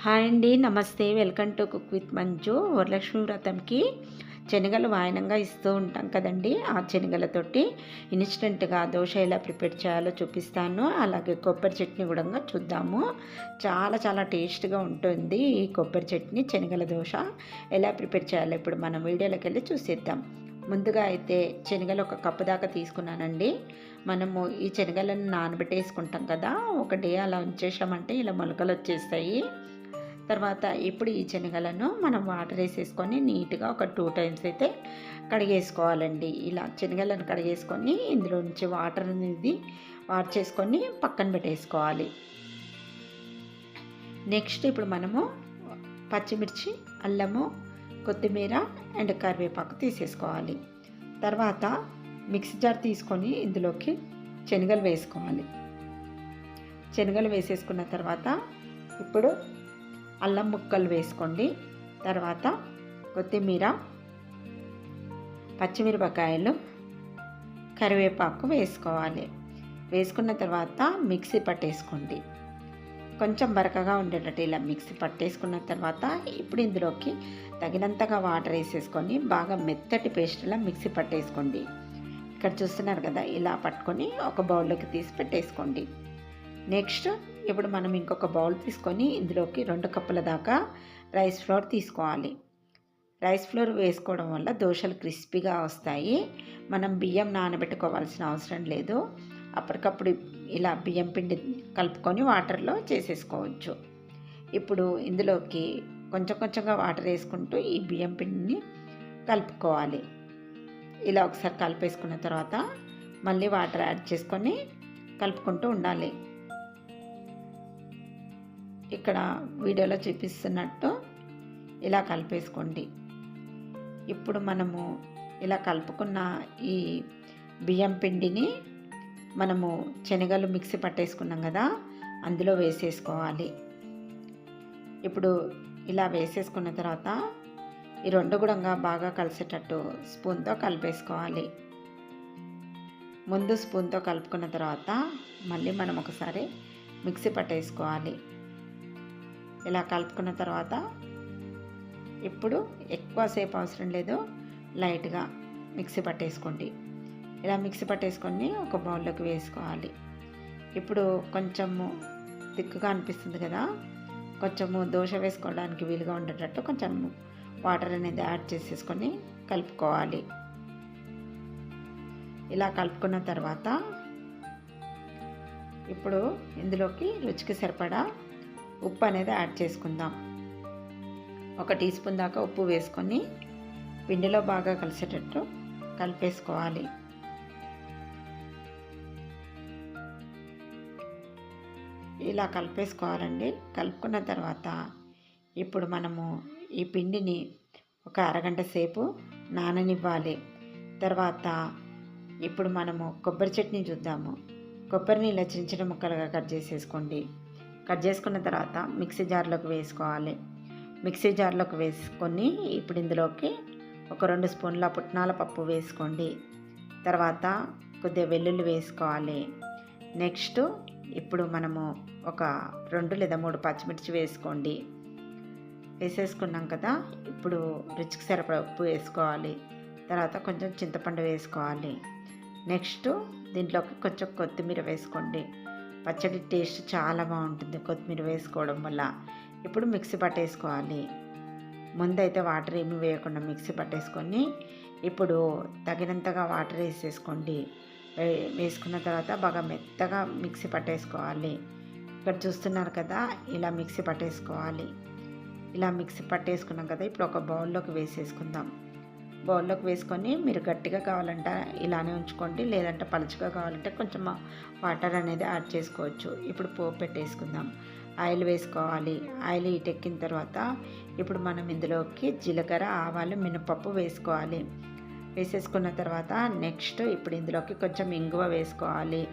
Hi అండి నమస్తే. Welcome to cook with Manju. Varalakshmi వ్రతంకి శనగలు వాయనంగా ఇస్తూ ఉంటాం కదండి. ఆ శనగలతోటి ఇన్స్టెంట్గా దోశ ఎలా ప్రిపేర్ చేయాలో చూపిస్తాను. అలాగే కొబ్బరి చట్నీ కూడా చూద్దాము. చాలా చాలా టేస్ట్గా ఉంటుంది ఈ కొబ్బరి చట్నీ శనగల దోశ. ఎలా ప్రిపేర్ చేయాలో ఇప్పుడు మనం వీడియోలోకి వెళ్ళి చూసేద్దాం. ముందుగా అయితే శనగలు ఒక కప్పు దాకా తీసుకున్నానండి. మనము ఈ శనగలను నానబెట్టేసుకుంటాం కదా. ఒక డే అలా ఉంచేసామంటే ఇలా మొలకలు వచ్చేస్తాయి. తర్వాత ఇప్పుడు ఈ శనగలను మనం వాటర్ వేసేసుకొని నీట్గా ఒక టూ టైమ్స్ అయితే కడిగేసుకోవాలండి. ఇలా శనగలను కడిగేసుకొని ఇందులో నుంచి వాటర్ అనేది వాటర్ చేసుకొని పక్కన పెట్టేసుకోవాలి. నెక్స్ట్ ఇప్పుడు మనము పచ్చిమిర్చి అల్లము కొత్తిమీర అండ్ కరివేపాకు తీసేసుకోవాలి. తర్వాత మిక్సీ జార్ తీసుకొని ఇందులోకి శనగలు వేసుకోవాలి. శనగలు వేసేసుకున్న తర్వాత ఇప్పుడు అల్లం ముక్కలు వేసుకోండి. తర్వాత కొత్తిమీర పచ్చిమిరపకాయలు కరివేపాకు వేసుకోవాలి. వేసుకున్న తర్వాత మిక్సీ పట్టేసుకోండి. కొంచెం బరకగా ఉండేటట్టు ఇలా మిక్సీ పట్టేసుకున్న తర్వాత ఇప్పుడు ఇందులోకి తగినంతగా వాటర్ వేసేసుకొని బాగా మెత్తటి పేస్ట్లా మిక్సీ పట్టేసుకోండి. ఇక్కడ చూస్తున్నారు కదా ఇలా పట్టుకొని ఒక బౌల్లోకి తీసి పెట్టేసుకోండి. నెక్స్ట్ ఇప్పుడు మనం ఇంకొక బౌల్ తీసుకొని ఇందులోకి రెండు కప్పుల దాకా రైస్ ఫ్లోర్ తీసుకోవాలి. రైస్ ఫ్లోర్ వేసుకోవడం వల్ల దోశలు క్రిస్పీగా వస్తాయి. మనం బియ్యం నానబెట్టుకోవాల్సిన అవసరం లేదు. అప్పటికప్పుడు ఇలా బియ్యం పిండి కలుపుకొని వాటర్లో చేసేసుకోవచ్చు. ఇప్పుడు ఇందులోకి కొంచెం కొంచెంగా వాటర్ వేసుకుంటూ ఈ బియ్యం పిండిని కలుపుకోవాలి. ఇలా ఒకసారి కలిపేసుకున్న తర్వాత మళ్ళీ వాటర్ యాడ్ చేసుకొని కలుపుకుంటూ ఉండాలి. ఇక్కడ వీడియోలో చూపిస్తున్నట్టు ఇలా కలిపేసుకోండి. ఇప్పుడు మనము ఇలా కలుపుకున్న ఈ బియ్యం పిండిని మనము శనగలు మిక్సీ పట్టేసుకున్నాం కదా అందులో వేసేసుకోవాలి. ఇప్పుడు ఇలా వేసేసుకున్న తర్వాత ఈ రెండు కూడా బాగా కలిసేటట్టు స్పూన్తో కలిపేసుకోవాలి. ముందు స్పూన్తో కలుపుకున్న తర్వాత మళ్ళీ మనం ఒకసారి మిక్సీ పట్టేసుకోవాలి. ఇలా కలుపుకున్న తర్వాత ఇప్పుడు ఎక్కువసేపు అవసరం లేదు లైట్గా మిక్సీ పట్టేసుకోండి. ఇలా మిక్సీ పట్టేసుకొని ఒక బౌల్లోకి వేసుకోవాలి. ఇప్పుడు కొంచెము తిక్కుగా అనిపిస్తుంది కదా కొంచెము దోశ వేసుకోవడానికి వీలుగా ఉండేటట్టు కొంచెం వాటర్ అనేది యాడ్ చేసేసుకొని కలుపుకోవాలి. ఇలా కలుపుకున్న తర్వాత ఇప్పుడు ఇందులోకి రుచికి సరిపడా ఉప్పు అనేది యాడ్ చేసుకుందాం. ఒక టీ స్పూన్ దాకా ఉప్పు వేసుకొని పిండిలో బాగా కలిసేటట్టు కలిపేసుకోవాలి. ఇలా కలిపేసుకోవాలండి. కలుపుకున్న తర్వాత ఇప్పుడు మనము ఈ పిండిని ఒక అరగంట సేపు నాననివ్వాలి. తర్వాత ఇప్పుడు మనము కొబ్బరి చట్నీ చూద్దాము. కొబ్బరిని ఇలా చిన్న చిన్న ముక్కలుగా కట్ చేసేసుకోండి. కట్ చేసుకున్న తర్వాత మిక్సీ జార్లోకి వేసుకోవాలి. మిక్సీ జార్లోకి వేసుకొని ఇప్పుడు ఇందులోకి ఒక రెండు స్పూన్ల పుట్నాల పప్పు వేసుకోండి. తర్వాత కొద్దిగా వెల్లుల్లి వేసుకోవాలి. నెక్స్ట్ ఇప్పుడు మనము ఒక రెండు లేదా మూడు పచ్చిమిర్చి వేసుకోండి. వేసేసుకున్నాం కదా ఇప్పుడు రుచికి సరిపడా ఉప్పు వేసుకోవాలి. తర్వాత కొంచెం చింతపండు వేసుకోవాలి. నెక్స్ట్ దీంట్లోకి కొంచెం కొత్తిమీర వేసుకోండి. పచ్చడి టేస్ట్ చాలా బాగుంటుంది. కొత్తిమీర వేసుకోవడం వల్ల. ఇప్పుడు మిక్సీ పట్టేసుకోవాలి. ముందైతే వాటర్ ఏమి వేయకుండా మిక్సీ పట్టేసుకొని ఇప్పుడు తగినంతగా వాటర్ వేసేసుకోండి. వేసుకున్న తర్వాత బాగా మెత్తగా మిక్సీ పట్టేసుకోవాలి. ఇక్కడ చూస్తున్నారు కదా ఇలా మిక్సీ పట్టేసుకోవాలి. ఇలా మిక్సీ పట్టేసుకున్నాం కదా ఇప్పుడు ఒక బౌల్లోకి వేసేసుకుందాం. బౌల్లోకి వేసుకొని మీరు గట్టిగా కావాలంటే ఇలానే ఉంచుకోండి. లేదంటే పలుచగా కావాలంటే కొంచెం వాటర్ అనేది యాడ్ చేసుకోవచ్చు. ఇప్పుడు పోపు పెట్టేసుకుందాం. ఆయిల్ వేసుకోవాలి. ఆయిల్ ఇటెక్కిన తర్వాత ఇప్పుడు మనం ఇందులోకి జీలకర్ర ఆవాలు మినపప్పు వేసుకోవాలి. వేసేసుకున్న తర్వాత నెక్స్ట్ ఇప్పుడు ఇందులోకి కొంచెం ఇంగువ వేసుకోవాలి.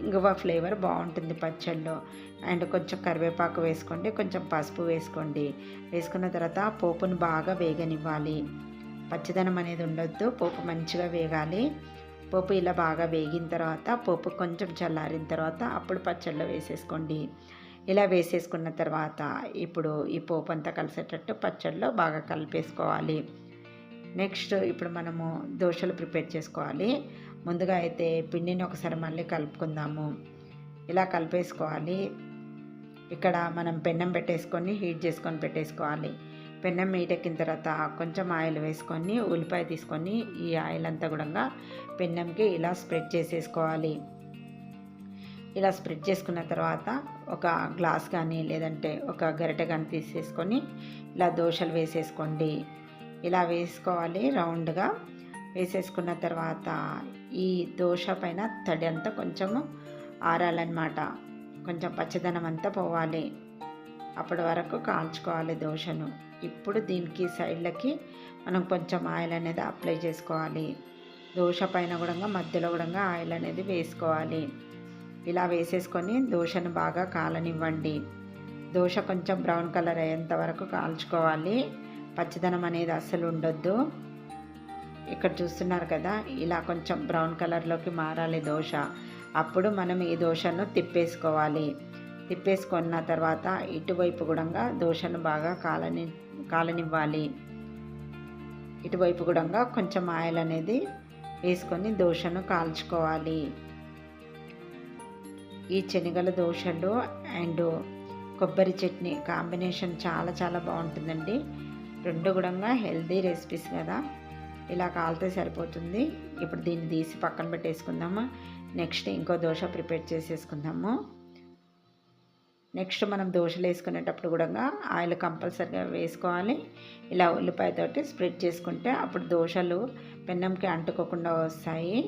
ఇంగువ ఫ్లేవర్ బాగుంటుంది పచ్చళ్ళలో అండ్ కొంచెం కరివేపాకు వేసుకోండి. కొంచెం పసుపు వేసుకోండి. వేసుకున్న తర్వాత పోపును బాగా వేగనివ్వాలి. పచ్చదనం అనేది ఉండొద్దు. పోపు మంచిగా వేగాలి. పోపు ఇలా బాగా వేగిన తర్వాత పోపు కొంచెం చల్లారిన తర్వాత అప్పుడు పచ్చళ్ళు వేసేసుకోండి. ఇలా వేసేసుకున్న తర్వాత ఇప్పుడు ఈ పోపు అంతా కలిసేటట్టు పచ్చళ్ళు బాగా కలిపేసుకోవాలి. నెక్స్ట్ ఇప్పుడు మనము దోశలు ప్రిపేర్ చేసుకోవాలి. ముందుగా అయితే పిండిని ఒకసారి మళ్ళీ కలుపుకుందాము. ఇలా కలిపేసుకోవాలి. ఇక్కడ మనం పెన్నం పెట్టేసుకొని హీట్ చేసుకొని పెట్టేసుకోవాలి. పెన్నం మీటెక్కిన తర్వాత కొంచెం ఆయిల్ వేసుకొని ఉల్లిపాయ తీసుకొని ఈ ఆయిల్ అంతా కూడా పెన్నంకి ఇలా స్ప్రెడ్ చేసేసుకోవాలి. ఇలా స్ప్రెడ్ చేసుకున్న తర్వాత ఒక గ్లాస్ కానీ లేదంటే ఒక గరిటె కానీ తీసేసుకొని ఇలా దోశలు వేసేసుకోండి. ఇలా వేసుకోవాలి రౌండ్గా. వేసేసుకున్న తర్వాత ఈ దోశ పైన తడి అంతా కొంచెము ఆరాలన్నమాట. కొంచెం పచ్చదనం అంతా పోవాలి. అప్పటి వరకు కాల్చుకోవాలి దోశను. ఇప్పుడు దీనికి సైడ్లకి మనం కొంచెం ఆయిల్ అనేది అప్లై చేసుకోవాలి. దోశ పైన కూడా మధ్యలో కూడా ఆయిల్ అనేది వేసుకోవాలి. ఇలా వేసేసుకొని దోశను బాగా కాలనివ్వండి. దోశ కొంచెం బ్రౌన్ కలర్ అయ్యేంత వరకు కాల్చుకోవాలి. పచ్చదనం అనేది అస్సలు ఉండొద్దు. ఇక్కడ చూస్తున్నారు కదా ఇలా కొంచెం బ్రౌన్ కలర్లోకి మారాలి దోశ. అప్పుడు మనం ఈ దోశను తిప్పేసుకోవాలి. తిప్పేసుకున్న తర్వాత ఇటువైపు కూడా దోశను బాగా కాలని కాలనివ్వాలి. ఇటువైపు కూడా కొంచెం ఆయిల్ అనేది వేసుకొని దోశను కాల్చుకోవాలి. ఈ శనగల దోశలు అండ్ కొబ్బరి చట్నీ కాంబినేషన్ చాలా చాలా బాగుంటుందండి. రెండు కూడా హెల్దీ రెసిపీస్ కదా. ఇలా కాలితే సరిపోతుంది. ఇప్పుడు దీన్ని తీసి పక్కన పెట్టేసుకుందాము? నెక్స్ట్ ఇంకో దోశ ప్రిపేర్ చేసేసుకుందాము. నెక్స్ట్ మనం దోశలు వేసుకునేటప్పుడు కూడా ఆయిల్ కంపల్సరిగా వేసుకోవాలి. ఇలా ఉల్లిపాయతోటి స్ప్రెడ్ చేసుకుంటే అప్పుడు దోశలు పెన్నంకి అంటుకోకుండా వస్తాయి.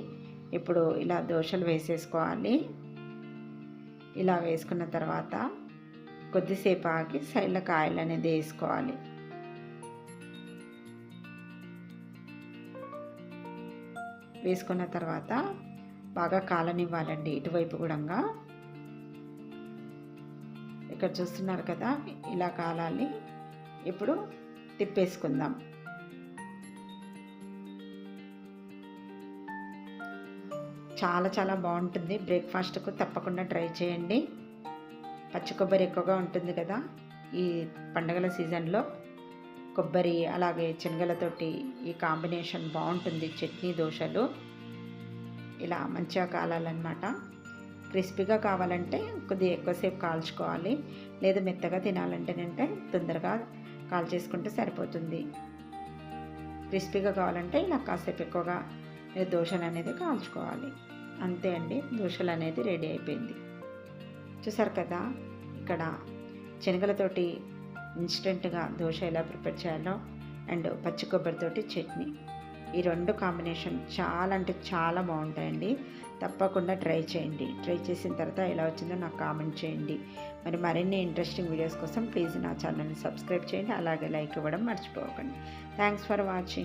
ఇప్పుడు ఇలా దోశలు వేసేసుకోవాలి. ఇలా వేసుకున్న తర్వాత కొద్దిసేపు ఆగి సైడ్లకు ఆయిల్ అనేది వేసుకోవాలి. వేసుకున్న తర్వాత బాగా కాలనివ్వాలండి ఇటువైపు కూడా ఇక్కడ చూస్తున్నారు కదా ఇలా కాలాలి ఇప్పుడు తిప్పేసుకుందాం. చాలా చాలా బాగుంటుంది. బ్రేక్ఫాస్ట్కు తప్పకుండా ట్రై చేయండి. పచ్చి కొబ్బరి ఎక్కువగా ఉంటుంది కదా ఈ పండగల సీజన్లో. కొబ్బరి అలాగే శనగలతోటి ఈ కాంబినేషన్ బాగుంటుంది. చట్నీ దోశలు. ఇలా మంచిగా కాలాలన్నమాట. క్రిస్పీగా కావాలంటే కొద్దిగా ఎక్కువసేపు కాల్చుకోవాలి. లేదా మెత్తగా తినాలంటేనంటే తొందరగా కాల్ చేసుకుంటే సరిపోతుంది. క్రిస్పీగా కావాలంటే ఇలా కాసేపు ఎక్కువగా దోశలు అనేది కాల్చుకోవాలి. అంతే అండి. దోశలు అనేది రెడీ అయిపోయింది. చూసారు కదా ఇక్కడ శనగలతోటి ఇన్స్టెంట్గా దోశ ఎలా ప్రిపేర్ చేయాలో అండ్ పచ్చి కొబ్బరితోటి చట్నీ. ఈ రెండు కాంబినేషన్ చాలా అంటే చాలా బాగుంటాయండి. తప్పకుండా ట్రై చేయండి. ట్రై చేసిన తర్వాత ఎలా వచ్చిందో నాకు కామెంట్ చేయండి. మరి మరిన్ని ఇంట్రెస్టింగ్ వీడియోస్ కోసం ప్లీజ్ నా ఛానల్ని సబ్స్క్రైబ్ చేయండి. అలాగే లైక్ ఇవ్వడం మర్చిపోకండి. Thanks for watching.